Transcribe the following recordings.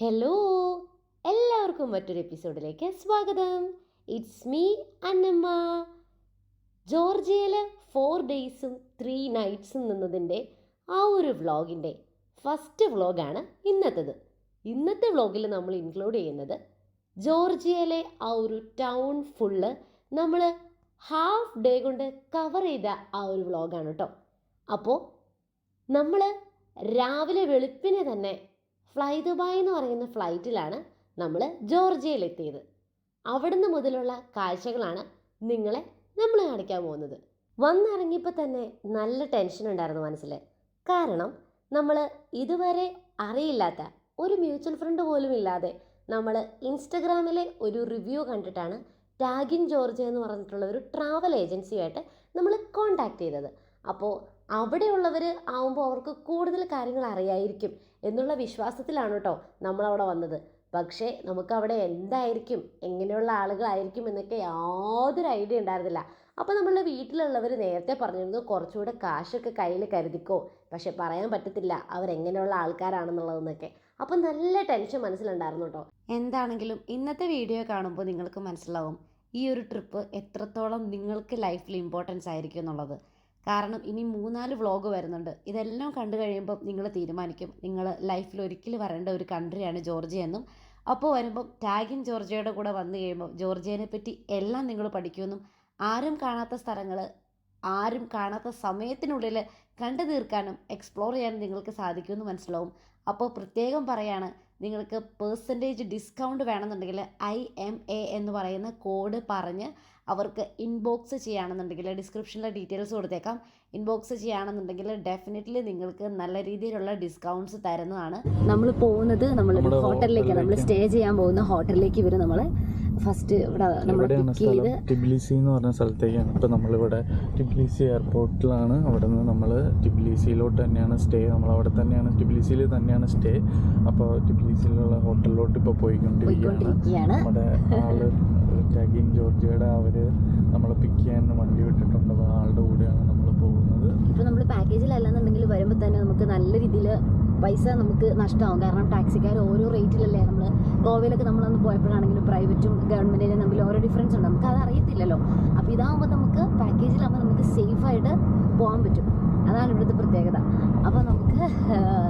Hello എല്ലാവർക്കും മറ്റൊരു എപ്പിസോഡിലേക്ക് സ്വാഗതം. It's me Annamma. ജോർജിയയിൽ ഫോർ ഡേയ്സും ത്രീ നൈറ്റ്സും നിന്നതിന്റെ ആ ഒരു വ്ളോഗിന്റെ ഫസ്റ്റ് വ്ളോഗാണ് ഇന്നത്തേത്. ഇന്നത്തെ വ്ളോഗിൽ നമ്മൾ ഇൻക്ലൂഡ് ചെയ്യുന്നത് ജോർജിയയിലെ ആ ഒരു ടൗൺ ഫുള്ള് നമ്മൾ ഹാഫ് ഡേ കൊണ്ട് കവർ ചെയ്ത ആ ഒരു വ്ളോഗാണ് കേട്ടോ അപ്പോൾ നമ്മൾ രാവിലെ വെളുപ്പിനെ തന്നെ ഫ്ലൈ ദുബായ് എന്ന് പറയുന്ന ഫ്ലൈറ്റിലാണ് നമ്മൾ ജോർജിയയിലെത്തിയത് അവിടുന്ന് മുതലുള്ള കാഴ്ചകളാണ് നിങ്ങളെ നമ്മൾ കാണിക്കാൻ പോകുന്നത്. വന്നിറങ്ങിയപ്പോൾ തന്നെ നല്ല ടെൻഷൻ ഉണ്ടായിരുന്നു മനസ്സിൽ കാരണം നമ്മൾ ഇതുവരെ അറിയില്ലാത്ത ഒരു മ്യൂച്വൽ ഫ്രണ്ട് പോലും ഇല്ലാതെ നമ്മൾ ഇൻസ്റ്റഗ്രാമിലെ ഒരു റിവ്യൂ കണ്ടിട്ടാണ് ടാഗിൻ ജോർജിയ എന്ന് പറഞ്ഞിട്ടുള്ള ഒരു ട്രാവൽ ഏജൻസിയായിട്ട് നമ്മൾ കോണ്ടാക്ട് ചെയ്തത്. അപ്പോൾ അവിടെയുള്ളവർ ആവുമ്പോൾ അവർക്ക് കൂടുതൽ കാര്യങ്ങൾ അറിയായിരിക്കും എന്നുള്ള വിശ്വാസത്തിലാണ് കേട്ടോ നമ്മളവിടെ വന്നത്. പക്ഷേ നമുക്കവിടെ എന്തായിരിക്കും? എങ്ങനെയുള്ള ആളുകളായിരിക്കും എന്നൊക്കെ യാതൊരു ഐഡിയ ഉണ്ടായിരുന്നില്ല. അപ്പോൾ നമ്മളുടെ വീട്ടിലുള്ളവർ നേരത്തെ പറഞ്ഞിരുന്നു കുറച്ചുകൂടെ കാശൊക്കെ കയ്യിൽ കരുതിക്കോ. പക്ഷെ പറയാൻ പറ്റത്തില്ല അവരെങ്ങനെയുള്ള ആൾക്കാരാണെന്നുള്ളതെന്നൊക്കെ. അപ്പോൾ നല്ല ടെൻഷൻ മനസ്സിലുണ്ടായിരുന്നു കേട്ടോ എന്താണെങ്കിലും ഇന്നത്തെ വീഡിയോ കാണുമ്പോൾ നിങ്ങൾക്ക് മനസ്സിലാവും ഈ ഒരു ട്രിപ്പ് എത്രത്തോളം നിങ്ങൾക്ക് ലൈഫിൽ ഇമ്പോർട്ടൻസ് ആയിരിക്കും എന്നുള്ളത്. കാരണം ഇനി മൂന്നാൽ വ്ളോഗ് വരുന്നുണ്ട്. ഇതെല്ലാം കണ്ടു കഴിയുമ്പോൾ നിങ്ങൾ തീരുമാനിക്കും. നിങ്ങൾ ലൈഫിൽ ഒരിക്കലും വരേണ്ട ഒരു കൺട്രിയാണ് ജോർജിയ എന്നും. അപ്പോൾ വരുമ്പം ടാഗിൻ ജോർജിയയുടെ കൂടെ വന്നു കഴിയുമ്പോൾ ജോർജിയനെ പറ്റി എല്ലാം നിങ്ങൾ പഠിക്കുമെന്നും ആരും കാണാത്ത സ്ഥലങ്ങൾ ആരും കാണാത്ത സമയത്തിനുള്ളിൽ കണ്ടു തീർക്കാനും എക്സ്പ്ലോർ ചെയ്യാനും നിങ്ങൾക്ക് സാധിക്കുമെന്ന് മനസ്സിലാവും. അപ്പോൾ പ്രത്യേകം പറയാണ് നിങ്ങൾക്ക് പേഴ്സന്റേജ് ഡിസ്കൗണ്ട് വേണമെന്നുണ്ടെങ്കിൽ ഐ എം എ എന്ന് പറയുന്ന കോഡ് പറഞ്ഞ് അവർക്ക് ഇൻബോക്സ് ചെയ്യുകയാണെന്നുണ്ടെങ്കിൽ ഡിസ്ക്രിപ്ഷനിലെ ഡീറ്റെയിൽസ് കൊടുത്തേക്കാം. ഇൻബോക്സ് ചെയ്യുകയാണെന്നുണ്ടെങ്കിൽ ഡെഫിനറ്റ്ലി നിങ്ങൾക്ക് നല്ല രീതിയിലുള്ള ഡിസ്കൗണ്ട്സ് തരുന്നതാണ്. നമ്മൾ പോകുന്നത് നമ്മളൊരു ഹോട്ടലിലേക്ക് ഹോട്ടലിലേക്കാണ് നമ്മൾ സ്റ്റേ ചെയ്യാൻ പോകുന്ന ഹോട്ടലിലേക്ക് ഇവർ നമ്മൾ ഫസ്റ്റ് ഇവിടെ നമ്മൾ പിക്ക് ചെയ്ത് ടിബിലിസി എന്ന് പറഞ്ഞ സ്ഥലത്തേക്കാണ്. ഇപ്പോൾ നമ്മളിവിടെ ടിബ്ലിസി എയർപോർട്ടിലാണ്. അവിടെ നിന്ന് നമ്മൾ ടിബ്ലിസിയിലോട്ട് തന്നെയാണ് സ്റ്റേ. നമ്മൾ അവിടെ തന്നെയാണ് ടിബ്ലിസിയിൽ തന്നെയാണ് സ്റ്റേ. അപ്പോൾ ടിബ്ലിസിയിലുള്ള ഹോട്ടലിലോട്ട് ഇപ്പോൾ പോയിക്കൊണ്ടിരിക്കുകയാണ്. പോയിക്കൊണ്ടിരിക്കുകയാണ്. നമ്മുടെ ആൾ ടാഗിൻ ജോർജിയുടെ അവർ നമ്മളെ പിക്ക് ചെയ്യാൻ വണ്ടി വിട്ടിട്ടുണ്ട്. അപ്പോൾ ആളുടെ കൂടെയാണ് നമ്മൾ പോകുന്നത്. ഇപ്പോൾ നമ്മൾ പാക്കേജിലല്ലെന്നുണ്ടെങ്കിൽ വരുമ്പോൾ തന്നെ നമുക്ക് നല്ല രീതിയിൽ പൈസ നമുക്ക് നഷ്ടമാവും കാരണം ടാക്സിക്കാർ ഓരോ റേറ്റിലല്ലേ നമ്മൾ ഗോവയിലൊക്കെ നമ്മളന്ന് പോയപ്പോഴാണെങ്കിലും പ്രൈവറ്റും ഗവൺമെന്റിനും തമ്മിൽ ഓരോ ഡിഫറൻസ് ഉണ്ട്. നമുക്ക് അത് അറിയത്തില്ലല്ലോ. അപ്പോൾ ഇതാകുമ്പോൾ നമുക്ക് പാക്കേജിലാകുമ്പോൾ നമുക്ക് സേഫായിട്ട് പോകാൻ പറ്റും. അതാണ് ഇവിടുത്തെ പ്രത്യേകത. അപ്പോൾ നമുക്ക്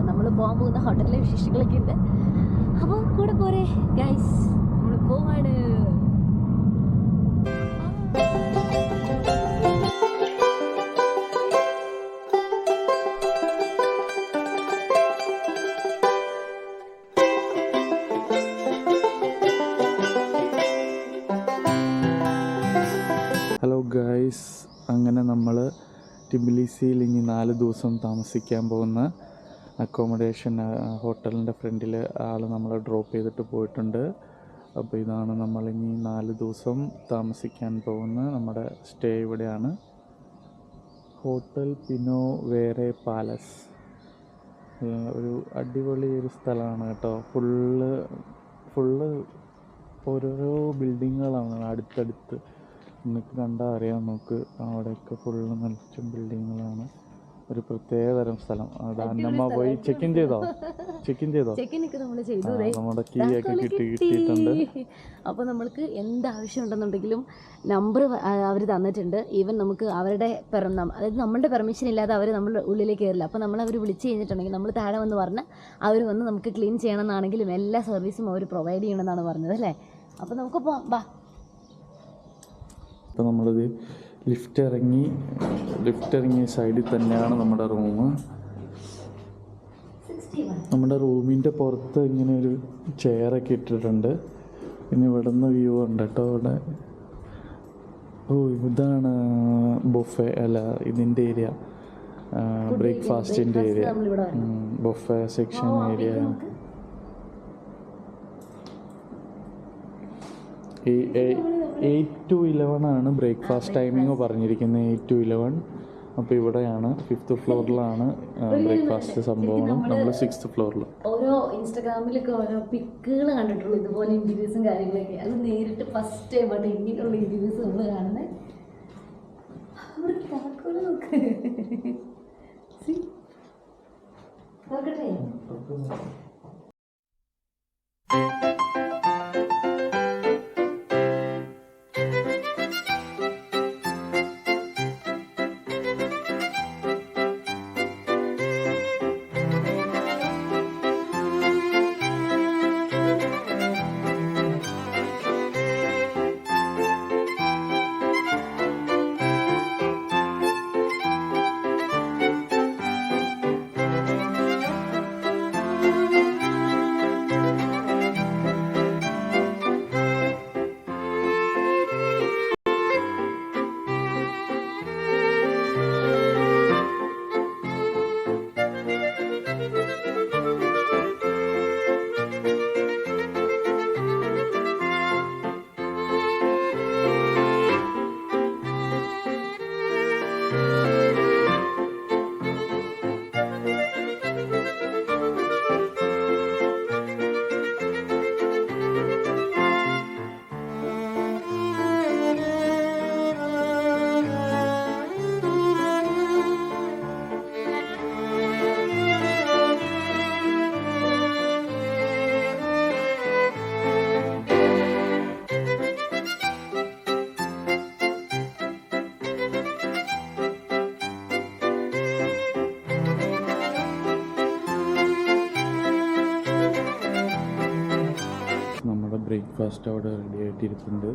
നമ്മൾ പോകാൻ പോകുന്ന ഹോട്ടലിലെ വിശേഷങ്ങളൊക്കെ ഉണ്ട്. അപ്പോൾ കൂടെ പോരെ ഗൈസ് നമ്മൾ പോവാണ്. നാല് ദിവസം താമസിക്കാൻ പോകുന്ന അക്കോമഡേഷൻ ഹോട്ടലിന്റെ ഫ്രണ്ടിൽ ആൾ നമ്മളെ ഡ്രോപ്പ് ചെയ്തിട്ട് പോയിട്ടുണ്ട്. അപ്പോൾ ഇതാണ് നമ്മൾ ഇനി നാല് ദിവസം താമസിക്കാൻ പോകുന്ന നമ്മുടെ സ്റ്റേ ഇവിടെയാണ്. ഹോട്ടൽ പിനോ വേറെ പാലസ്. ഒരു അടിപൊളി ഒരു സ്ഥലമാണ് കേട്ടോ. ഫുള്ള് ഫുള്ള് ഓരോരോ ബിൽഡിങ്ങുകളാണ് അടുത്തടുത്ത്. നിങ്ങൾക്ക് കണ്ടാൽ അറിയാം നമുക്ക് അവിടെയൊക്കെ ഫുള്ള് നിറച്ചും ബിൽഡിങ്ങുകളാണ്. ഒരു പ്രത്യേക തരം സ്ഥലം. അന്നമ്മ പോയി ചെക്ക് ഇൻ ചെയ്തോ? ചെക്ക് ഇൻ ചെയ്തോ? ചെക്കിനൊക്കെ നമ്മൾ ചെയ്തു. നമ്മുടെ കീ ഒക്കെ കിട്ടി കിട്ടി. കിട്ടിയിട്ടുണ്ട്. അപ്പോൾ നമ്മൾക്ക് എന്താവശ്യം ഉണ്ടെന്നുണ്ടെങ്കിലും നമ്പർ അവർ തന്നിട്ടുണ്ട്. ഈവൻ നമുക്ക് അവരുടെ പെർ അതായത് നമ്മളുടെ പെർമിഷൻ ഇല്ലാതെ അവർ നമ്മുടെ ഉള്ളിലേക്ക് കയറില്ല. അപ്പോൾ നമ്മൾ അവർ വിളിച്ച് കഴിഞ്ഞിട്ടുണ്ടെങ്കിൽ നമ്മൾ താഴെ വന്ന് പറഞ്ഞാൽ അവർ വന്ന് നമുക്ക് ക്ലീൻ ചെയ്യണമെന്നാണെങ്കിലും എല്ലാ സർവീസും അവർ പ്രൊവൈഡ് ചെയ്യണമെന്നാണ് പറഞ്ഞത് അല്ലേ? അപ്പോൾ നമുക്ക് പോവാം ബാ അപ്പോൾ നമ്മളിത് ലിഫ്റ്റ് ഇറങ്ങി ലിഫ്റ്റ് ഇറങ്ങിയ സൈഡിൽ തന്നെയാണ് നമ്മുടെ റൂം. നമ്മുടെ റൂമിന്റെ പുറത്ത് ഇങ്ങനെ ഒരു ചെയറൊക്കെ ഇട്ടിട്ടുണ്ട്. പിന്നെ ഇവിടെ നിന്ന് വ്യൂ ഉണ്ട് കേട്ടോ ഇവിടെ ഓ ഇതാണ് ബൊഫെ അല്ല ഇതിന്റെ area ബ്രേക്ക്ഫാസ്റ്റിന്റെ area buffet section area eight to eleven ആണ് ബ്രേക്ക്ഫാസ്റ്റ് ടൈമിങ് പറഞ്ഞിരിക്കുന്നത്. എയ്റ്റ് ടു ഇലവൻ അപ്പോൾ ഇവിടെയാണ് ഫിഫ്ത്ത് ഫ്ലോറിലാണ് ബ്രേക്ക്ഫാസ്റ്റ് സംഭവം. നമ്മൾ സിക്സ്ത് ഫ്ലോറിൽ ഓരോ ഇൻസ്റ്റാഗ്രാമിലൊക്കെ ഓരോ പിക്കുകൾ കണ്ടിട്ടുള്ളൂ. ഇതുപോലെ ഇന്റർവ്യൂസും കാര്യങ്ങളൊക്കെ. അത് നേരിട്ട് ഫസ്റ്റ് ടൈം ആയിട്ട് ഇങ്ങനെയുള്ള ഇന്റർവ്യൂസ് നമ്മൾ കാണുന്നത്? നോക്കട്ടെ? ബ്രേക്ക്ഫാസ്റ്റ് അവിടെ റെഡി ആയിട്ടിരിപ്പുണ്ട്.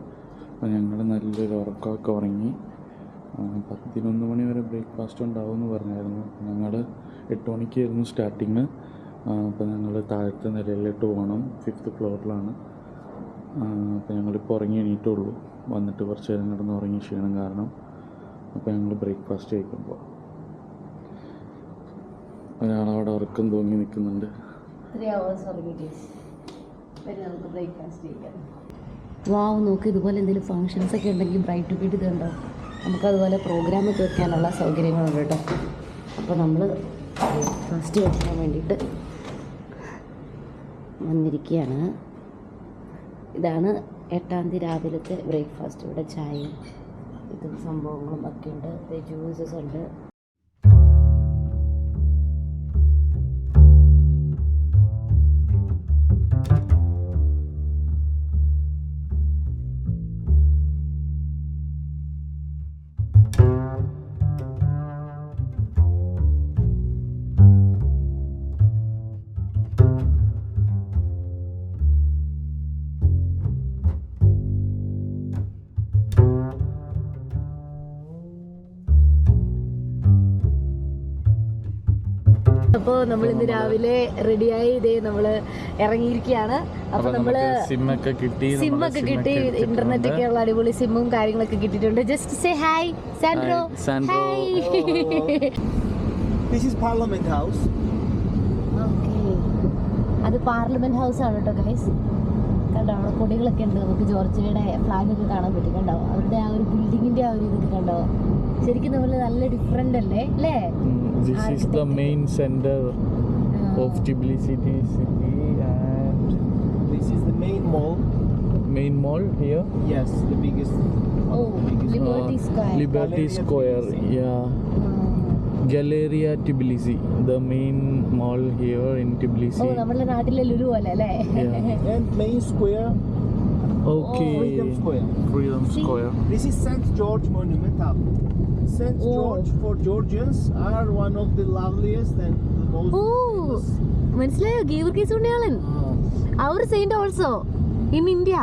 അപ്പോൾ ഞങ്ങൾ നല്ലൊരു ഉറക്കമൊക്കെ ഉറങ്ങി. പത്തിനൊന്ന് മണി വരെ ബ്രേക്ക്ഫാസ്റ്റ് ഉണ്ടാവുമെന്ന് പറഞ്ഞായിരുന്നു. ഞങ്ങൾ എട്ട് മണിക്കായിരുന്നു സ്റ്റാർട്ടിങ് അപ്പോൾ ഞങ്ങൾ താഴത്തെ നിലയിലോട്ട് പോകണം. ഫിഫ്ത്ത് ഫ്ലോറിലാണ് അപ്പോൾ ഞങ്ങളിപ്പോൾ ഉറങ്ങി എണീറ്റുള്ളൂ. വന്നിട്ട് കുറച്ച് നേരം കിടന്ന് ഉറങ്ങി ക്ഷീണം കാരണം. അപ്പോൾ ഞങ്ങൾ ബ്രേക്ക്ഫാസ്റ്റ് കഴിക്കുമ്പോൾ ഒരാളവിടെ ഉറക്കം തൂങ്ങി നിൽക്കുന്നുണ്ട്. ത്രീ അവേഴ്സ് ഉറങ്ങിയിട്ട് വരും നമുക്ക് ബ്രേക്ക്ഫാസ്റ്റ് ചെയ്യാം. വാവ് നോക്ക് ഇതുപോലെ എന്തെങ്കിലും ഫങ്ഷൻസ് ഒക്കെ ഉണ്ടെങ്കിൽ ബ്രൈറ്റ് ബീറ്റ് ഇത് കണ്ടോ നമുക്കതുപോലെ പ്രോഗ്രാമൊക്കെ വെക്കാനുള്ള സൗകര്യങ്ങളുണ്ട് കേട്ടോ. അപ്പോൾ നമ്മൾ ബ്രേക്ക്ഫാസ്റ്റ് വെക്കാൻ വേണ്ടിയിട്ട് വന്നിരിക്കുകയാണ്. ഇതാണ് എട്ടാം തീയതി രാവിലത്തെ ബ്രേക്ക്ഫാസ്റ്റ് ഇവിടെ ചായയും ഇതും സംഭവങ്ങളും ഒക്കെ ഉണ്ട്. ജ്യൂസസ് ഉണ്ട്. അപ്പോൾ നമ്മൾ ഇന്ന് രാവിലെ റെഡിയായി ഇതേ നമ്മൾ ഇറങ്ങിയിരിക്കുകയാണ്. അപ്പോൾ നമ്മൾ സിമ്മൊക്കെ കിട്ടി സിം ഒക്കെ കിട്ടി ഇന്റർനെറ്റ് ഒക്കെ ഉള്ള അടിപൊളി സിമ്മും കാര്യങ്ങളൊക്കെ കിട്ടിയിട്ടുണ്ട്. Just say hi Sandro Hi, Sandro. Hi This is Parliament House. അത് പാർലമെന്റ് ഹൗസ് ആണ് കേട്ടോ ഗൈസ് നടക്കാണ്ട് അവിടെ ഉണ്ട്. നമുക്ക് ജോർജിയുടെ ഫ്ലാഗൊക്കെ കാണാൻ പറ്റിക്കണ്ടാവും അവരുടെ ആ ഒരു ബിൽഡിങ്ങിന്റെ ആ ഒരു ഇത് കണ്ടാവും ശരിക്കും നമ്മൾ നല്ല ഡിഫറെന്റ് അല്ലേ? അല്ലേ? This is the main centre of Tbilisi city and this is the main mall main mall here yes the oh Liberty Square square yeah Galleria Tbilisi, the main mall here in Tbilisi. നമ്മുടെ നാട്ടിലെ ലുലു പോലെ അല്ലേ Yeah. And main square, Okay. Freedom Square. Freedom See? Square. This is St. George Monument up. St. Oh. George for Georgians are one of the loveliest and the most. Oh famous. മനസ്സിലായോ ഗീവർഗീസ് ഉണ്ണിയാളൻ അവർ saint also in India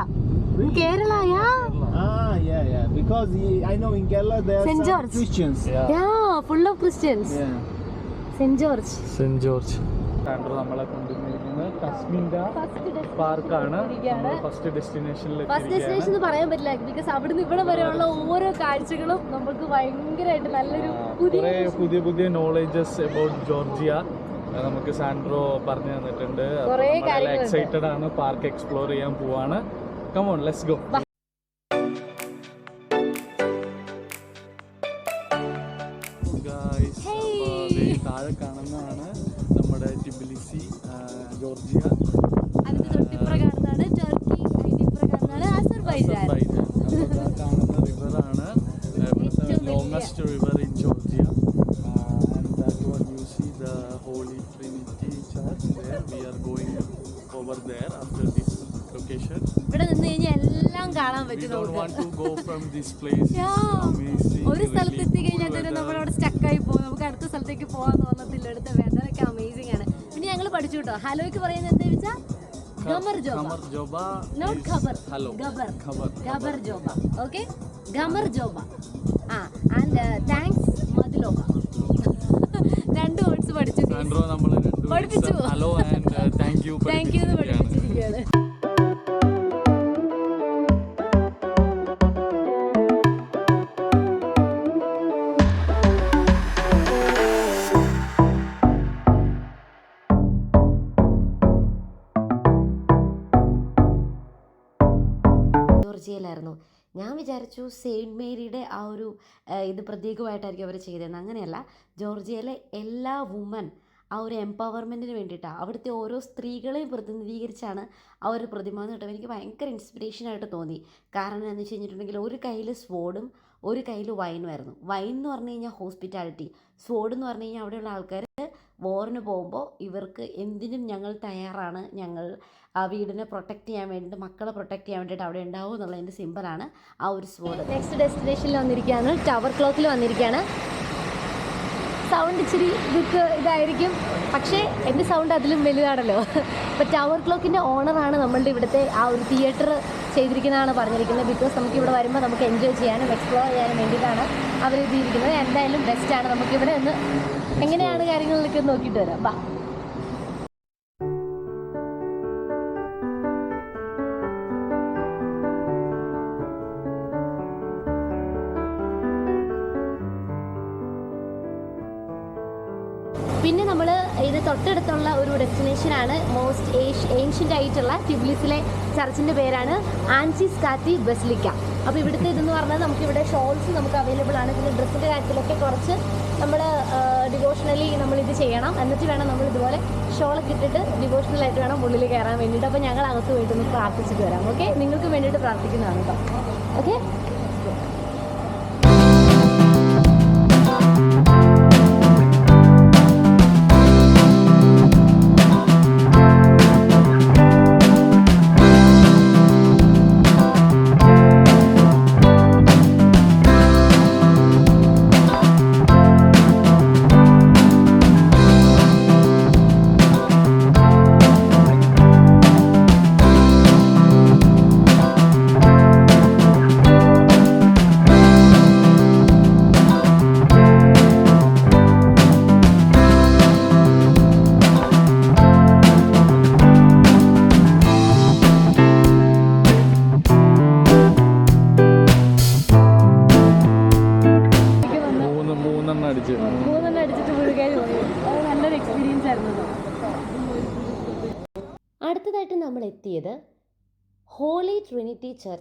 in Kerala yeah Ah, yeah, yeah. Because he- I know in Kerala there are Saint some George. Christians. Yeah. Yeah full of Christians. Yeah. Saint George St. George. Sandro നമ്മളെ കൊണ്ടുവന്നിരിക്കുന്നത് കസ്മിൻഡ പാർക്കാണ് first ഡെസ്റ്റിനേഷനിൽ first destination എന്ന് പറയാൻ പറ്റില്ല because അവിടുന്ന് ഇവിടെ വരെയുള്ള ഓരോ കാഴ്ചകളും നമുക്ക് ഭയങ്കരമായിട്ട് നല്ലൊരു പുതിയ കുറേ പുതിയ പുതിയ നോളേജസ് അബൌട്ട് ജോർജിയ അത് നമുക്ക് സാൻഡ്രോ പറഞ്ഞു തന്നിട്ടുണ്ട് കുറേ കാര്യങ്ങളുണ്ട്. എക്സൈറ്റഡ് ആണ് പാർക്ക് എക്സ്പ്ലോർ ചെയ്യാൻ പോവാണ് കമോൺ ലെറ്റ്സ് ഗോ താഴെ കാണുന്നതാണ് നമ്മുടെ ടിബിലിസി ജോർജിയ. അതിന്റെ തൊട്ടിപ്പുറം കാണുന്നതാണ് ടർക്കി അതിന്റെ കാണുന്നതാണ് അസർബൈജാൻ അസർബൈജാൻ. കാണുന്ന റിവറാണ് ഇവിടുത്തെ ഏറ്റവും river in Georgia. And that one you see the holy trinity church after this location. ഇവിടെ നിന്ന് കഴിഞ്ഞാൽ എല്ലാം കാണാൻ പറ്റും don't നമുക്ക്. നമുക്ക് പോവാൻ പോകാൻ തോന്നത്തില്ല എടുത്ത വെതറൊക്കെ അമേസിംഗ് ആണ്. പിന്നെ ഞങ്ങൾ പഠിച്ചു കേട്ടോ ഹലോയ്ക്ക് പറയുന്നത് എന്താ വെച്ചാൽ ഗമർ ജോബ. നോട്ട് ഖബർ. ഗബർ. ഗബർ ജോബ. ഓക്കെ ഗമർ ജോബ. ആ ആൻഡ് താങ്ക്സ് മതിലോബ രണ്ട് വേർഡ്സ് പഠിച്ചു പഠിപ്പിച്ചു. Hello and thank you thank you വിചാരിച്ചു സെയിന്റ് മേരിയുടെ ആ ഒരു ഇത് പ്രത്യേകമായിട്ടായിരിക്കും അവർ ചെയ്തതെന്ന് അങ്ങനെയല്ല ജോർജിയയിലെ എല്ലാ വുമൻ ആ ഒരു എംപവർമെന്റിന് വേണ്ടിയിട്ടാണ് അവിടുത്തെ ഓരോ സ്ത്രീകളെയും പ്രതിനിധീകരിച്ചാണ് ആ ഒരു പ്രതിമ എന്ന് കേട്ടപ്പോൾ എനിക്ക് ഭയങ്കര ഇൻസ്പിറേഷനായിട്ട് തോന്നി. കാരണം എന്താണെന്ന് വെച്ച് കഴിഞ്ഞിട്ടുണ്ടെങ്കിൽ ഒരു കയ്യിൽ സ്വോർഡും ഒരു കയ്യിൽ വൈനുമായിരുന്നു വൈൻ എന്ന് പറഞ്ഞു കഴിഞ്ഞാൽ ഹോസ്പിറ്റാലിറ്റി സോഡ് എന്ന് പറഞ്ഞു കഴിഞ്ഞാൽ അവിടെയുള്ള ആൾക്കാർ വോറിന് പോകുമ്പോൾ ഇവർക്ക് എന്തിനും ഞങ്ങൾ തയ്യാറാണ്. ഞങ്ങൾ ആ വീടിനെ പ്രൊട്ടക്റ്റ് ചെയ്യാൻ വേണ്ടിയിട്ട് മക്കളെ പ്രൊട്ടക്റ്റ് ചെയ്യാൻ വേണ്ടിയിട്ട് അവിടെ ഉണ്ടാവും എന്നുള്ളതിന്റെ സിമ്പിളാണ് ആ ഒരു സ്വോഡ് നെക്സ്റ്റ് ഡെസ്റ്റിനേഷനിൽ വന്നിരിക്കുകയാണ്. ടവർ ക്ലോക്കിൽ വന്നിരിക്കുകയാണ്. സൗണ്ട് ഇച്ചിരി ഇതൊക്കെ ഇതായിരിക്കും. പക്ഷേ എന്റെ സൗണ്ട് അതിലും വലുതാണല്ലോ. ഇപ്പം ടവർ ക്ലോക്കിന്റെ ഓണറാണ് നമ്മളുടെ ഇവിടുത്തെ ആ ഒരു തിയേറ്റർ ചെയ്തിരിക്കുന്നതാണ് പറഞ്ഞിരിക്കുന്നത്. ബിക്കോസ് നമുക്ക് ഇവിടെ വരുമ്പോൾ നമുക്ക് എൻജോയ് ചെയ്യാനും എക്സ്പ്ലോർ ചെയ്യാനും വേണ്ടിയിട്ടാണ് അവർ എഴുതിയിരിക്കുന്നത് എന്തായാലും ബെസ്റ്റാണ് നമുക്കിവിടെ ഒന്ന് എങ്ങനെയാണ് കാര്യങ്ങളിലൊക്കെ നോക്കിയിട്ട് വരാം. ബാ തൊട്ടടുത്തുള്ള ഒരു ഡെസ്റ്റിനേഷനാണ് മോസ്റ്റ് ഏൻഷ്യന്റ് ആയിട്ടുള്ള ട്യൂബ്ലിസിലെ ചർച്ചിന്റെ പേരാണ് ആൻസിസ് കാത്തി ബസ്ലിക്ക അപ്പോൾ ഇവിടുത്തെ ഇതെന്ന് പറഞ്ഞാൽ നമുക്കിവിടെ ഷോൾസ് നമുക്ക് അവൈലബിൾ ആണ്. പിന്നെ ഡ്രസ്സിന്റെ കാര്യത്തിലൊക്കെ കുറച്ച് നമ്മൾ ഡിവോഷണലി നമ്മളിത് ചെയ്യണം. എന്നിട്ട് വേണം നമ്മൾ ഇതുപോലെ ഷോളൊക്കെ ഇട്ടിട്ട് ഡിവോഷണൽ ആയിട്ട് വേണം ഉള്ളിൽ കയറാൻ വേണ്ടിയിട്ട്. അപ്പോൾ ഞങ്ങൾ അകത്ത് പോയിട്ട് ഒന്ന് പ്രാർത്ഥിച്ചിട്ട് വരാം. ഓക്കെ നിങ്ങൾക്ക് വേണ്ടിയിട്ട് പ്രാർത്ഥിക്കുന്നതാണ് കേട്ടോ ഓക്കെ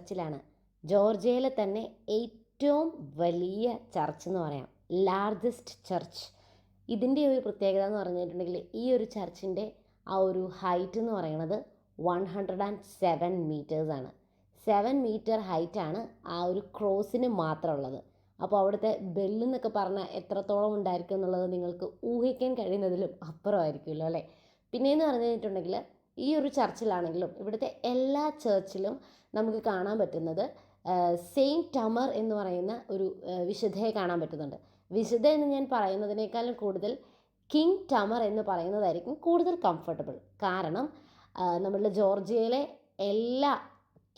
ചർച്ചിലാണ്. ജോർജിയയിലെ തന്നെ ഏറ്റവും വലിയ ചർച്ച് എന്ന് പറയാം. ലാർജസ്റ്റ് ചർച്ച് ഇതിന്റെ ഒരു പ്രത്യേകത എന്ന് പറഞ്ഞിട്ടുണ്ടെങ്കിൽ ഈ ഒരു ചർച്ചിന്റെ ആ ഒരു ഹൈറ്റ് എന്ന് പറയുന്നത് വൺ ഹൺഡ്രഡ് ആൻഡ് സെവൻ മീറ്റേഴ്സാണ് സെവൻ മീറ്റർ ഹൈറ്റാണ് ആ ഒരു ക്രോസിന് മാത്രമുള്ളത്. അപ്പോൾ അവിടുത്തെ ബെല്ലെന്നൊക്കെ പറഞ്ഞാൽ എത്രത്തോളം ഉണ്ടായിരിക്കും എന്നുള്ളത് നിങ്ങൾക്ക് ഊഹിക്കാൻ കഴിയുന്നതിലും അപ്പുറമായിരിക്കുമല്ലോ അല്ലേ? പിന്നെയെന്ന് പറഞ്ഞിട്ടുണ്ടെങ്കിൽ ഈ ഒരു ചർച്ചിലാണെങ്കിലും ഇവിടുത്തെ എല്ലാ ചർച്ചിലും നമുക്ക് കാണാൻ പറ്റുന്നത്. സെയിന്റ് ടമർ എന്ന് പറയുന്ന ഒരു വിശുദ്ധയെ കാണാൻ പറ്റുന്നുണ്ട്. വിശുദ്ധ എന്ന് ഞാൻ പറയുന്നതിനേക്കാളും കൂടുതൽ കിങ് ടമർ എന്ന് പറയുന്നതായിരിക്കും കൂടുതൽ കംഫർട്ടബിൾ കാരണം നമ്മളുടെ ജോർജിയയിലെ എല്ലാ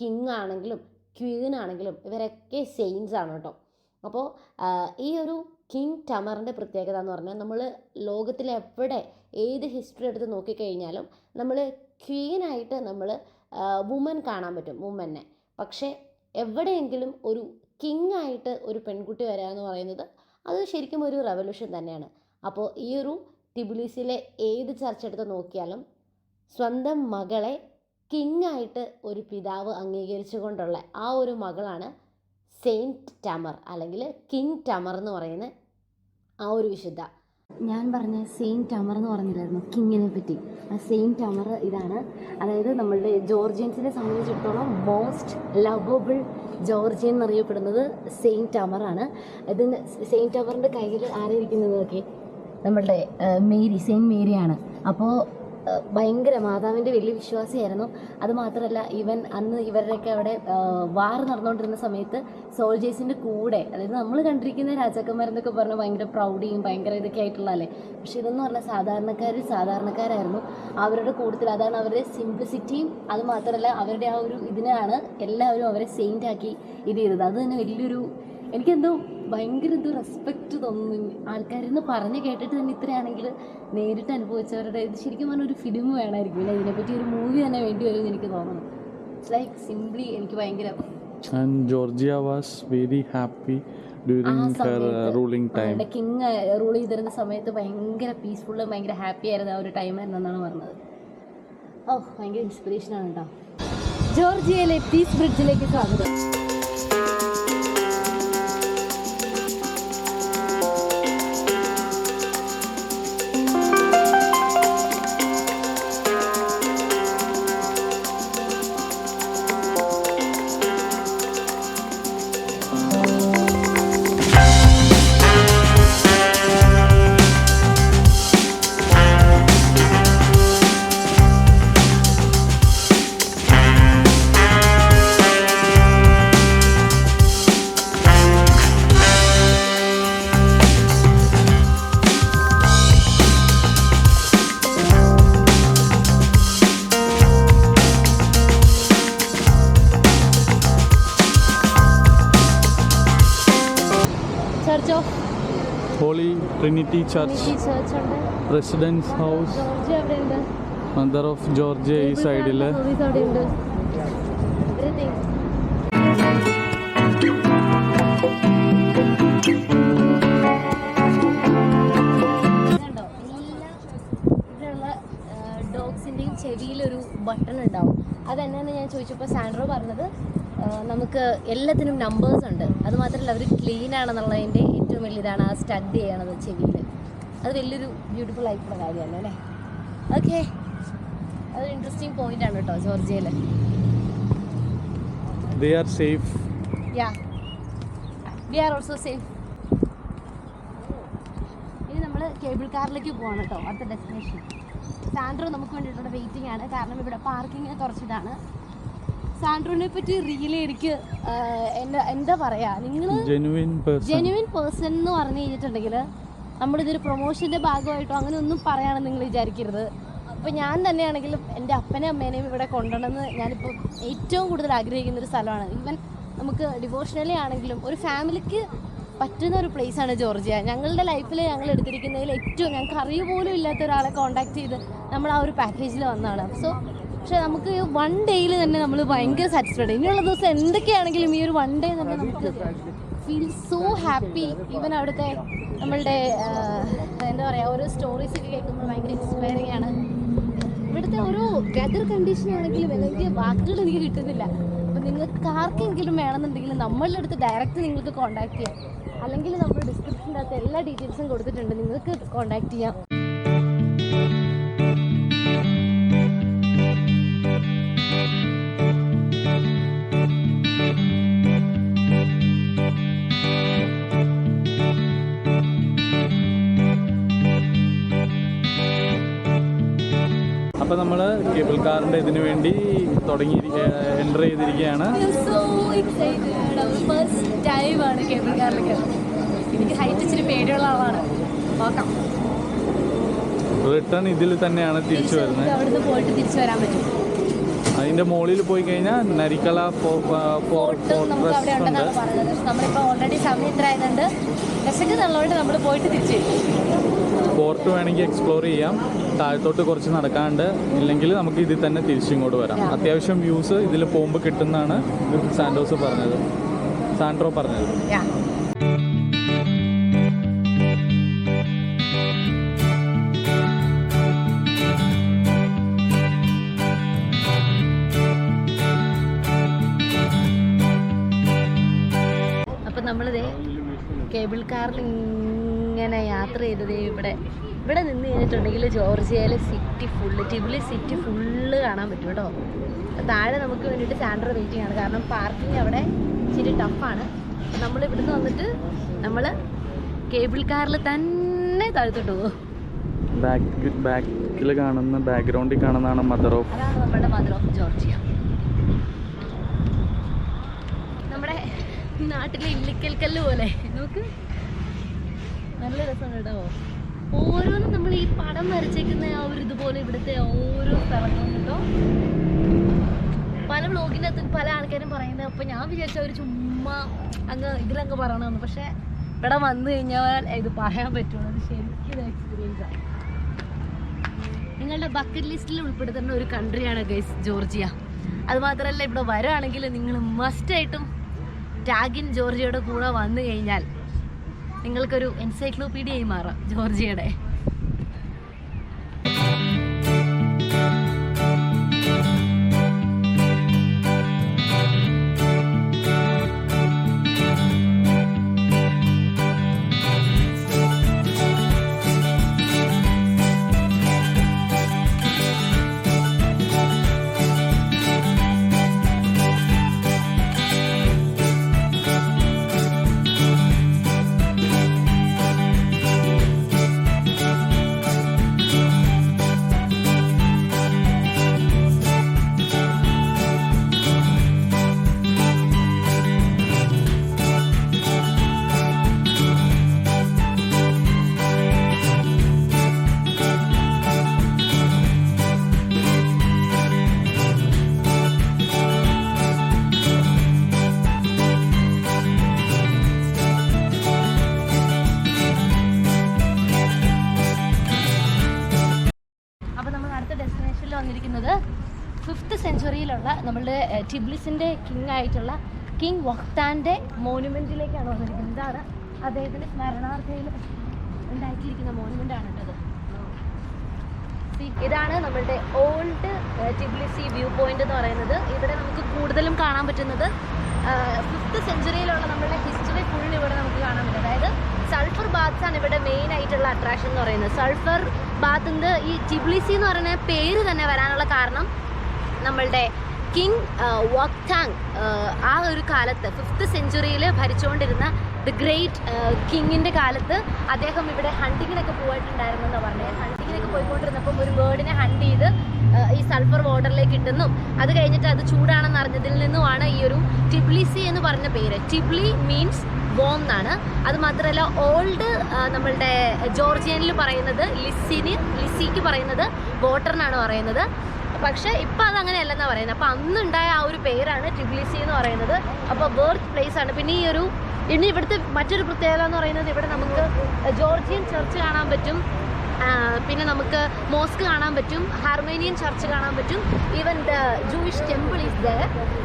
കിങ് ആണെങ്കിലും ക്വീൻ ആണെങ്കിലും ഇവരൊക്കെ സെയിൻസ് ആണ് കേട്ടോ. അപ്പോൾ ഈ ഒരു കിങ് ടമറിന്റെ പ്രത്യേകത എന്ന് പറഞ്ഞാൽ നമ്മൾ ലോകത്തിലെവിടെ ഏത് ഹിസ്റ്ററി എടുത്ത് നോക്കിക്കഴിഞ്ഞാലും നമ്മൾ ക്വീനായിട്ട് നമ്മൾ വുമൻ കാണാൻ പറ്റും വുമനെ പക്ഷേ എവിടെയെങ്കിലും ഒരു കിങ് ആയിട്ട് ഒരു പെൺകുട്ടി വരിക എന്ന് പറയുന്നത് അത് ശരിക്കും ഒരു റെവല്യൂഷൻ തന്നെയാണ്. അപ്പോൾ ഈ ഒരു ടിബിലിസിലെ ഏത് ചർച്ച എടുത്ത് നോക്കിയാലും സ്വന്തം മകളെ കിങ് ആയിട്ട് ഒരു പിതാവ് അംഗീകരിച്ചുകൊണ്ടുള്ള ആ ഒരു മകളാണ് സെയിന്റ് ടമർ അല്ലെങ്കിൽ കിങ് ടമർ എന്ന് പറയുന്ന ആ ഒരു വിശുദ്ധ. ഞാൻ പറഞ്ഞ സെയിം ടമർ എന്ന് പറഞ്ഞില്ലായിരുന്നു? കിങ്ങിനെ പറ്റി. ആ സെയിം ടമർ ഇതാണ്. അതായത് നമ്മളുടെ ജോർജിയൻസിനെ സംബന്ധിച്ചിടത്തോളം മോസ്റ്റ് ലവബിൾ ജോർജിയൻ എന്നറിയപ്പെടുന്നത് സെയിം ടമറാണ് ഇതിന് സെയിം ടമറിന്റെ കയ്യിൽ ആരായിരിക്കുന്നത് നോക്കി നമ്മളുടെ മേരി സെയിന്റ് മേരിയാണ്. അപ്പോൾ ഭയങ്കര മാതാവിന്റെ വലിയ വിശ്വാസിയായിരുന്നു. അതുമാത്രമല്ല ഇവൻ അന്ന് ഇവരുടെയൊക്കെ അവിടെ വാർ നടന്നുകൊണ്ടിരുന്ന സമയത്ത് സോൾജേഴ്സിന്റെ കൂടെ അതായത് നമ്മൾ കണ്ടിരിക്കുന്ന രാജാക്കന്മാരെന്നൊക്കെ പറഞ്ഞാൽ ഭയങ്കര പ്രൗഡിയും ഭയങ്കര ഇതൊക്കെ ആയിട്ടുള്ളതല്ലേ? പക്ഷെ ഇതെന്ന് പറഞ്ഞാൽ സാധാരണക്കാർ സാധാരണക്കാരായിരുന്നു. അവരുടെ കൂട്ടത്തിൽ അതാണ് അവരുടെ സിംപ്ലിസിറ്റിയും അതുമാത്രമല്ല അവരുടെ ആ ഒരു ഇതിനാണ് എല്ലാവരും അവരെ സെയിന്റ് ആക്കി ഇത് ചെയ്തത്. അത് തന്നെ വലിയൊരു എനിക്കെന്തോ ഭയങ്കര ഇത് റെസ്പെക്റ്റ് തോന്നുന്നു ആൾക്കാരിൽ നിന്ന് പറഞ്ഞ് കേട്ടിട്ട് തന്നെ ഇത്രയാണെങ്കിൽ നേരിട്ട് അനുഭവിച്ചവരുടെ ഇത് ശരിക്കും പറഞ്ഞാൽ ഒരു ഫിലിം വേണമായിരിക്കും അല്ലേ? ഇതിനെപ്പറ്റി ഒരു മൂവി തന്നെ വേണ്ടി വരുമെന്ന് എനിക്ക് തോന്നുന്നു ഇറ്റ്സ് ലൈക്ക് സിംപ്ലി എനിക്ക് ഭയങ്കര and Georgia was very happy ruling time king rule ചെയ്തിരുന്ന സമയത്ത് ഭയങ്കര പീസ്ഫുള്ളും ഭയങ്കര ഹാപ്പി ആയിരുന്നു ആ ഒരു ടൈം ആയിരുന്നു എന്നാണ് പറഞ്ഞത്. ഓ ഭയങ്കര ഇൻസ്പിറേഷൻ ആണ് കേട്ടോ ജോർജിയയിലെ പീസ് ബ്രിഡ്ജിലേക്ക് സ്വാഗതം. President's house mother of George ഈ? എല്ലാ ചെവിയിലൊരു ബട്ടൺ ഉണ്ടാവും. അതെന്നാന്ന് ഞാൻ ചോദിച്ചപ്പോൾ സാൻഡ്രോ പറഞ്ഞത്? നമുക്ക് എല്ലാത്തിനും നമ്പേഴ്സ് ഉണ്ട്. അത് മാത്രമല്ല അവർ ക്ലീൻ ആണെന്നുള്ളതിന്റെ ഏറ്റവും വലിയ ഇതാണ് ആ സ്റ്റഡ് ചെയ്യണത് ചെവിയിൽ അത് വലിയൊരു ബ്യൂട്ടിഫുൾ ആയിട്ടുള്ള കാര്യമാണ് അല്ലേ? ഓക്കെ അതൊരു ഇൻട്രസ്റ്റിംഗ് പോയിന്റ് ആണ് കേട്ടോ ജോർജിയയിൽ ഇനി നമ്മൾ കേബിൾ കാറിലേക്ക് പോകണം കേട്ടോ അടുത്ത ഡെസ്റ്റിനേഷൻ സാൻഡ്രോ നമുക്ക് വേണ്ടിയിട്ടുള്ള വെയിറ്റിംഗ് ആണ്. കാരണം ഇവിടെ പാർക്കിംഗ് കുറച്ചിതാണ്. സാൻഡ്രോനെ പറ്റി റിയലി എനിക്ക് എന്താ പറയാ? നിങ്ങൾ ജെനുവിൻ പേഴ്സൺ എന്ന് പറഞ്ഞു കഴിഞ്ഞിട്ടുണ്ടെങ്കിൽ നമ്മളിതൊരു പ്രൊമോഷന്റെ ഭാഗമായിട്ടോ അങ്ങനെ ഒന്നും പറയാണെന്ന് നിങ്ങൾ വിചാരിക്കരുത്. അപ്പോൾ ഞാൻ തന്നെയാണെങ്കിലും എന്റെ അപ്പനെയും അമ്മേനെയും ഇവിടെ കൊണ്ടുവരണമെന്ന് ഞാനിപ്പോൾ ഏറ്റവും കൂടുതൽ ആഗ്രഹിക്കുന്ന ഒരു സ്ഥലമാണ്. ഈവൻ നമുക്ക് ഡിവോഷണലി ആണെങ്കിലും ഒരു ഫാമിലിക്ക് പറ്റുന്ന ഒരു place ആണ് ജോർജിയ. ഞങ്ങളുടെ ലൈഫിൽ ഞങ്ങൾ എടുത്തിരിക്കുന്നതിൽ ഏറ്റവും ഞങ്ങൾക്ക് അറിവ് പോലും ഇല്ലാത്ത ഒരാളെ കോൺടാക്ട് ചെയ്ത് നമ്മൾ ആ ഒരു പാക്കേജിൽ വന്നതാണ്. സോ പക്ഷേ നമുക്ക് വൺ ഡേയിൽ തന്നെ നമ്മൾ ഭയങ്കര സാറ്റിസ്ഫൈഡ് ഇനിയുള്ള ദിവസം എന്തൊക്കെയാണെങ്കിലും ഈ ഒരു വൺ ഡേ തന്നെ നമുക്ക് ഫീൽ സോ ഹാപ്പി ഈവൻ അവിടുത്തെ നമ്മളുടെ എന്താ പറയുക ഓരോ സ്റ്റോറീസ് ഒക്കെ കേൾക്കുമ്പോൾ ഭയങ്കര ഇൻസ്പയറിംഗ് ആണ്. ഇവിടുത്തെ ഓരോ വെതർ കണ്ടീഷൻ ആണെങ്കിലും എനിക്ക് വാക്കുകൾ എനിക്ക് കിട്ടുന്നില്ല. അപ്പോൾ നിങ്ങൾക്ക് ആർക്കെങ്കിലും വേണമെന്നുണ്ടെങ്കിൽ നമ്മളുടെ അടുത്ത് ഡയറക്റ്റ് നിങ്ങൾക്ക് കോൺടാക്ട് ചെയ്യാം. അല്ലെങ്കിൽ നമ്മൾ ഡിസ്ക്രിപ്ഷന്റെ അകത്ത് എല്ലാ ഡീറ്റെയിൽസും കൊടുത്തിട്ടുണ്ട്. നിങ്ങൾക്ക് കോൺടാക്ട് ചെയ്യാം. കേബിൾ കാറിന്റെ ഇതിനു വേണ്ടി തുടങ്ങി എന്റർ ചെയ്തിരിക്കുകയാണ്. ഫസ്റ്റ് ടൈമാണ് കേബിൾ കാറിലേക്ക് എനിക്ക് ഹൈറ്റ് ഇച്ചിരി പേടിയുള്ള ആളാണ്. നോക്കാം. റിട്ടേൺ ഇതിൽ തന്നെയാണ് തിരിച്ചു വരുന്നത്. അവിടുന്ന് പോയിട്ട് തിരിച്ചു വരാൻ പറ്റും. അതിന്റെ മുകളിൽ പോയി കഴിഞ്ഞാൽ നരിക്കള പറഞ്ഞത് ഓൾറെഡി സമയം ഇത്ര ആയതുകൊണ്ട് വിശക്കുന്നുള്ളതുകൊണ്ട് നമ്മൾ പോയിട്ട് തിരിച്ചു ഫോർട്ട് വേണമെങ്കിൽ എക്സ്പ്ലോർ ചെയ്യാം. താഴത്തോട്ട് കുറച്ച് നടക്കാണ്ട് ഇല്ലെങ്കിൽ നമുക്ക് ഇതിൽ തന്നെ തിരിച്ചിങ്ങോട്ട് വരാം. അത്യാവശ്യം വ്യൂസ് ഇതിൽ പോകുമ്പോൾ കിട്ടുന്നതാണ് സാൻഡോസ് പറഞ്ഞത്. സാൻഡ്രോ പറഞ്ഞത്. നിന്ന് കഴിഞ്ഞിട്ടുണ്ടെങ്കിൽ ജോർജിയയിലെ city full Tbilisi city full കാണാൻ പറ്റും കേട്ടോ. താഴെ നമുക്ക് വേണ്ടിയിട്ട് സാൻഡർ വെയിറ്റിംഗ് ആണ് കാരണം പാർക്കിംഗ് അവിടെ ഇച്ചിരി ടഫാണ് നമ്മൾ ഇവിടുന്ന് വന്നിട്ട് നമ്മൾ കേബിൾ കാറിൽ തന്നെ താഴ്ത്തിട്ട് പോകും. ബാക്ക് ബാക്കിൽ കാണുന്ന ബാക്ക്ഗ്രൗണ്ടിൽ കാണുന്നതാണ് മദർ ഓഫ് അതാണ് നമ്മുടെ മദർ ഓഫ് ജോർജിയ. നമ്മുടെ നാട്ടിലെ ഇല്ലിക്കൽ കല്ല് പോലെ. നോക്ക്. നല്ല രസമുണ്ട് കേട്ടോ. ഓരോന്നും നമ്മൾ ഈ പടം വരച്ചേക്കുന്ന ആ ഒരു ഇതുപോലെ ഇവിടുത്തെ ഓരോ സ്ഥലങ്ങളും കേട്ടോ പല വ്ളോഗിനകത്ത് പല ആൾക്കാരും പറയുന്നത് അപ്പൊ ഞാൻ വിചാരിച്ച ഒരു ചുമ്മാ അങ്ങ് ഇതിലങ്ങ് പറയണമെന്ന് പക്ഷെ ഇവിടെ വന്നു കഴിഞ്ഞാൽ ഇത് പറയാൻ പറ്റുള്ളൂ. അത് ശരിക്കും എക്സ്പീരിയൻസ് ആണ് നിങ്ങളുടെ ബക്കറ്റ് ലിസ്റ്റിൽ ഉൾപ്പെടുത്തേണ്ട ഒരു കൺട്രിയാണ് ഗൈസ് ജോർജിയ. അതുമാത്രമല്ല ഇവിടെ വരുവാണെങ്കിൽ നിങ്ങൾ മസ്റ്റായിട്ടും ടാഗിൻ ജോർജിയയുടെ കൂടെ വന്നു കഴിഞ്ഞാൽ നിങ്ങൾക്കൊരു എൻസൈക്ലോപീഡിയയായി മാറാം ജോർജിയയുടെ. നമ്മളുടെ ടിബ്ലിസിന്റെ കിങ് ആയിട്ടുള്ള കിങ് വക്താന്റെ മോനുമെന്റിലേക്കാണ് വന്നിരിക്കുന്നത്. ഇതാണ് അദ്ദേഹത്തിന്റെ സ്മരണാർത്ഥയിൽ ഉണ്ടാക്കിയിരിക്കുന്ന മോനുമെന്റ് ആണ് ഇതാണ് നമ്മളുടെ ഓൾഡ് ടിബ്ലിസി വ്യൂ പോയിന്റ് എന്ന് പറയുന്നത്. ഇവിടെ നമുക്ക് കൂടുതലും കാണാൻ പറ്റുന്നത് ഫിഫ്ത്ത് സെഞ്ചുറിയിലുള്ള നമ്മളുടെ ഹിസ്റ്ററി ഫുൾ ഇവിടെ നമുക്ക് കാണാൻ പറ്റും. അതായത് സൾഫർ ബാത്ത്സ് ആണ് ഇവിടെ മെയിൻ ആയിട്ടുള്ള അട്രാക്ഷൻ എന്ന് പറയുന്നത്. സൾഫർ ബാത്തിന്റെ ഈ ടിബ്ലിസി എന്ന് പറയുന്ന പേര് തന്നെ വരാനുള്ള കാരണം നമ്മളുടെ കിങ് വക്താങ് ആ ഒരു കാലത്ത് ഫിഫ്ത്ത് സെഞ്ചുറിയിൽ ഭരിച്ചുകൊണ്ടിരുന്ന ദി ഗ്രേറ്റ് കിങ്ങിന്റെ കാലത്ത് അദ്ദേഹം ഇവിടെ ഹണ്ടിങ്ങിനൊക്കെ പോയിട്ടുണ്ടായിരുന്നു എന്നാണ് പറഞ്ഞത് ഹണ്ടിങ്ങിനൊക്കെ പോയിക്കൊണ്ടിരുന്നപ്പം ഒരു ബേർഡിനെ ഹണ്ട് ചെയ്ത് ഈ സൾഫർ വാട്ടറിലേക്ക് ഇട്ടുന്നു അത് കഴിഞ്ഞിട്ട് അത് ചൂടാണെന്ന് അറിഞ്ഞതിൽ നിന്നുമാണ് ഈ ഒരു ടിബ്ലിസി എന്ന് പറഞ്ഞ പേര്. ടിബ്ലി മീൻസ് ബോം എന്നാണ്. അത് മാത്രമല്ല ഓൾഡ് നമ്മളുടെ ജോർജിയനിൽ പറയുന്നത് ലിസിന് ലിസിക്ക് പറയുന്നത് വാട്ടർ എന്നാണ് പറയുന്നത്. പക്ഷെ ഇപ്പൊ അത് അങ്ങനെയല്ലെന്നാ പറയുന്നത് അപ്പൊ അന്നുണ്ടായ ആ ഒരു പേരാണ് ട്രിബ്ലിസി എന്ന് പറയുന്നത്. അപ്പൊ ബേർത്ത് പ്ലേസ് ആണ്. പിന്നെ ഈ ഒരു ഇനി ഇവിടുത്തെ മറ്റൊരു പ്രത്യേകത എന്ന് പറയുന്നത് ഇവിടെ നമുക്ക് ജോർജിയൻ ചർച്ച് കാണാൻ പറ്റും. പിന്നെ നമുക്ക് മോസ്ക് കാണാൻ പറ്റും. ഹാർമേനിയൻ ചർച്ച് കാണാൻ പറ്റും. Even the Jewish temple is there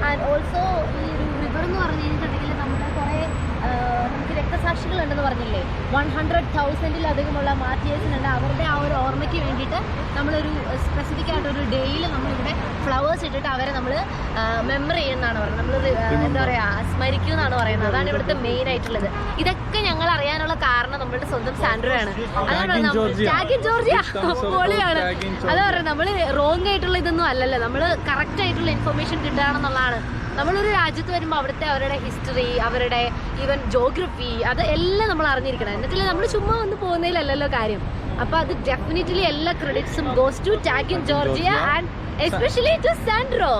and also ഈ ഒരു റിവർ എന്ന് പറഞ്ഞു കഴിഞ്ഞിട്ടുണ്ടെങ്കിൽ നമ്മുടെ കുറേ ആ, നമുക്ക് രക്തസാക്ഷികളുണ്ടെന്ന് പറഞ്ഞില്ലേ? വൺ ഹൺഡ്രഡ് തൗസൻഡിലധികമുള്ള മാർട്ടിയേഴ്സിനുണ്ട് അവരുടെ ആ ഒരു ഓർമ്മയ്ക്ക് വേണ്ടിയിട്ട് നമ്മളൊരു സ്പെസിഫിക് ആയിട്ട് ഒരു ഡേയിൽ നമ്മളിവിടെ ഫ്ലവേഴ്സ് ഇട്ടിട്ട് അവരെ നമ്മൾ മെമ്മറി ചെയ്യുന്നതാണ് പറയുന്നത് നമ്മൾ എന്താ പറയുക സ്മരിക്കും എന്നാണ് പറയുന്നത്. അതാണ് ഇവിടുത്തെ മെയിൻ ആയിട്ടുള്ളത്. ഇതൊക്കെ ഞങ്ങൾ അറിയാനുള്ള കാരണം നമ്മളുടെ സ്വന്തം സാൻഡ്രോ ആണ്. അതാണ് ജാഗിൻ ജോർജിയ പൊളിയാണ്. അതാ പറയുന്നത് നമ്മൾ റോങ് ആയിട്ടുള്ള ഇതൊന്നും അല്ലല്ലോ. നമ്മൾ കറക്റ്റ് ആയിട്ടുള്ള ഇൻഫർമേഷൻ കിട്ടുകയാണെന്നുള്ളതാണ്. നമ്മളൊരു രാജ്യത്ത് വരുമ്പോൾ അവിടുത്തെ അവരുടെ ഹിസ്റ്ററി അവരുടെ ഈവൻ ജോഗ്രഫി അത് എല്ലാം നമ്മൾ അറിഞ്ഞിരിക്കണം. എന്നിട്ടില്ല നമ്മൾ ചുമ്മാ വന്ന് പോകുന്നതിലല്ലല്ലോ കാര്യം. അപ്പൊ അത് ഡെഫിനറ്റ്ലി എല്ലാ ക്രെഡിറ്റ്സും goes to tag in Georgia and especially to Sandro